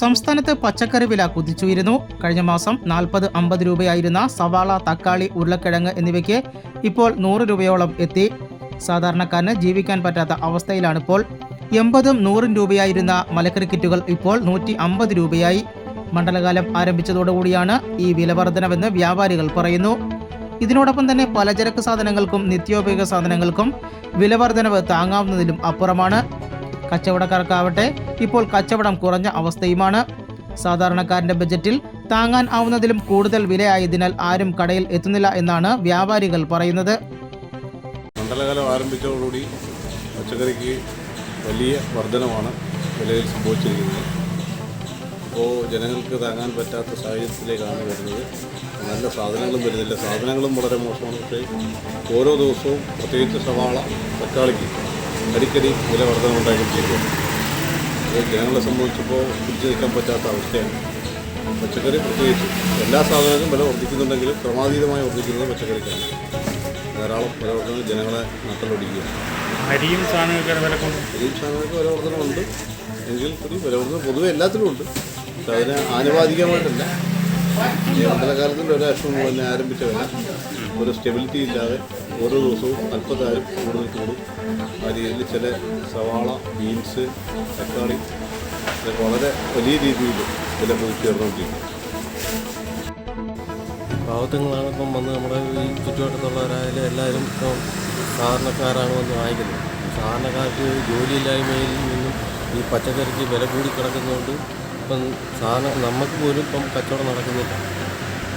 സംസ്ഥാനത്ത് പച്ചക്കറി വില കുതിച്ചുയരുന്നു. കഴിഞ്ഞ മാസം നാൽപ്പത് അമ്പത് രൂപയായിരുന്ന സവാള തക്കാളി ഉരുളക്കിഴങ്ങ് എന്നിവയ്ക്ക് ഇപ്പോൾ നൂറ് രൂപയോളം എത്തി. സാധാരണക്കാരന് ജീവിക്കാൻ പറ്റാത്ത അവസ്ഥയിലാണിപ്പോൾ. എൺപതും നൂറും രൂപയായിരുന്ന മലക്കറി കിറ്റുകൾ ഇപ്പോൾ നൂറ്റി അമ്പത് രൂപയായി. മണ്ഡലകാലം ആരംഭിച്ചതോടുകൂടിയാണ് ഈ വിലവർധനവെന്ന് വ്യാപാരികൾ പറയുന്നു. ഇതിനോടൊപ്പം തന്നെ പലചരക്ക് സാധനങ്ങൾക്കും നിത്യോപയോഗ സാധനങ്ങൾക്കും വിലവർധനവ് താങ്ങാവുന്നതിലും അപ്പുറമാണ്. കച്ചവടക്കാർക്കാവട്ടെ. ഇപ്പോൾ കച്ചവടം കുറഞ്ഞ അവസ്ഥയുമാണ്. സാധാരണക്കാരന്റെ ബജറ്റിൽ താങ്ങാൻ ആവുന്നതിലും കൂടുതൽ വിലയായതിനാൽ ആരും കടയിൽ എത്തുന്നില്ല എന്നാണ് വ്യാപാരികൾ പറയുന്നത്. മണ്ഡലകാലം ആരംഭിച്ചതോടുകൂടി പച്ചക്കറിക്ക് വലിയ വർധനമാണ് വിലയിൽ സംഭവിച്ചിരിക്കുന്നത്. അപ്പോൾ ജനങ്ങൾക്ക് താങ്ങാൻ പറ്റാത്ത സാഹചര്യത്തിലേക്കാണ് വരുന്നത്. നല്ല സാധനങ്ങളും വരുന്നില്ല. സാധനങ്ങളും വളരെ മോശമാണ്. പക്ഷേ ഓരോ ദിവസവും പ്രത്യേകിച്ച് സവാള തക്കാളിക്ക് അടിക്കടി വില വർധന ഉണ്ടാക്കിയിരിക്കുകയാണ് അത് ജനങ്ങളെ സംബന്ധിച്ചപ്പോൾ പിടിച്ചു നിൽക്കാൻ പറ്റാത്ത അവസ്ഥയാണ്. പച്ചക്കറി പ്രത്യേകിച്ച് എല്ലാ സാധനങ്ങളും വില വർദ്ധിക്കുന്നുണ്ടെങ്കിലും ക്രമാതീതമായി വർദ്ധിക്കുന്നത് പച്ചക്കറിക്കാണ്. ധാരാളം വില വർധന ജനങ്ങളെ നട്ടലൊടിക്കുകയാണ്. അരിയും സാധനങ്ങൾക്ക് വില ഈ സാധനങ്ങൾക്ക് വില വർധനമുണ്ട് എങ്കിൽ കൂടി വില വർധന പൊതുവെ എല്ലാത്തിലും ഉണ്ട്. പക്ഷെ അതിന് ആനുപാതികമായിട്ടല്ല. ഈ മണ്ഡലകാലത്തിന്റെ ഒരു മുമ്പ് തന്നെ ആരംഭിച്ച വില ഒരു സ്റ്റെബിലിറ്റി ഇല്ലാതെ ഓരോ ദിവസവും അല്പതായും കൂടുതൽ കൂടും ആ രീതിയിൽ ചില സവാള ബീൻസ് തക്കാളി വളരെ വലിയ രീതിയിൽ വില കുതിച്ചുയർന്നുകൊണ്ടിരിക്കും പാവത്തങ്ങളാണ് ഇപ്പം വന്ന് നമ്മുടെ ഈ ചുറ്റുവട്ടത്തുള്ളവരായാലും എല്ലാവരും ഇപ്പം സാധാരണക്കാരാണ് വന്ന് വാങ്ങിക്കുന്നത് സാധാരണക്കാർക്ക് ജോലിയില്ലായ്മയിൽ നിന്നും ഈ പച്ചക്കറിക്ക് വില കൂടി കിടക്കുന്നതുകൊണ്ട് ഇപ്പം സാധാരണ നമുക്ക് പോലും ഇപ്പം കച്ചവടം നടക്കുന്നില്ല.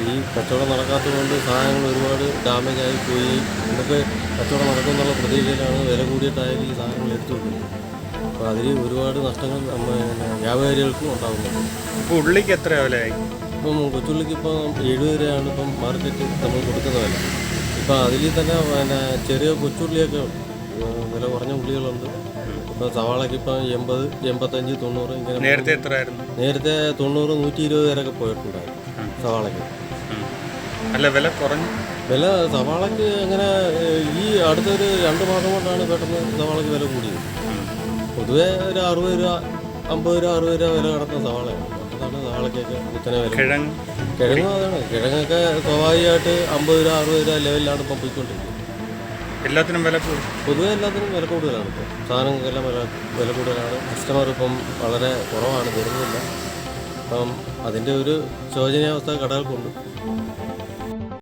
ഈ കച്ചവടം നടക്കാത്തതുകൊണ്ട് സാധനങ്ങൾ ഒരുപാട് ഡാമേജ് ആയി പോയി. നമുക്ക് കച്ചവടം നടക്കുമെന്നുള്ള പ്രതീക്ഷയിലാണ് വില കൂടിയിട്ടായാലും ഈ സാധനങ്ങൾ എടുത്തു വെക്കുന്നത് അപ്പോൾ അതിൽ ഒരുപാട് നഷ്ടങ്ങൾ വ്യാപാരികൾക്കും ഉണ്ടാകുന്നുണ്ട്. ഇപ്പോൾ ഉള്ളിക്ക് എത്ര വിലയായി? ഇപ്പം കൊച്ചുള്ളിക്ക് ഇപ്പം എഴുപത് രൂപയാണ് ഇപ്പം മാർക്കറ്റ് നമ്മൾ കൊടുക്കുന്ന വില. ഇപ്പം അതിൽ തന്നെ പിന്നെ ചെറിയ കൊച്ചുള്ളിയൊക്കെ വില കുറഞ്ഞ ഉള്ളികളുണ്ട്. ഇപ്പം സവാളയ്ക്ക് ഇപ്പം എൺപത് എൺപത്തഞ്ച് തൊണ്ണൂറ് ഇങ്ങനെ നേരത്തെ എത്രയായിരുന്നു? നേരത്തെ തൊണ്ണൂറ് നൂറ്റി ഇരുപത് വരെയൊക്കെ പോയിട്ടുണ്ടായിരുന്നു സവാളയ്ക്ക്. അല്ല വില കുറഞ്ഞു. വില സവാളയ്ക്ക് അങ്ങനെ ഈ അടുത്തൊരു രണ്ട് മാസം കൊണ്ടാണ് പെട്ടെന്ന് സവാളയ്ക്ക് വില കൂടിയത്. പൊതുവേ ഒരു അറുപത് രൂപ അമ്പത് രൂപ അറുപത് രൂപ വില കിടക്കുന്ന സവാളയാണ്. അതാണ് സവാളയ്ക്കൊക്കെ കുത്തനെ വില. കിഴങ്ങ് കിഴങ്ങ് അതാണ്. കിഴങ്ങൊക്കെ സ്വാഭാവികമായിട്ട് അമ്പത് രൂപ അറുപത് രൂപ ലെവലിലാണ് ഇപ്പം പോയിക്കൊണ്ടിരിക്കുന്നത്. എല്ലാത്തിനും വില കൂടും. പൊതുവെ എല്ലാത്തിനും വില കൂടുതലാണ് ഇപ്പോൾ സാധനങ്ങൾക്കെല്ലാം വില വില കൂടുതലാണ്. കസ്റ്റമർ ഇപ്പം വളരെ കുറവാണ് തരുന്നില്ല അപ്പം അതിന്റെ ഒരു ശോചനീയാവസ്ഥ കടകൾക്കുണ്ട്.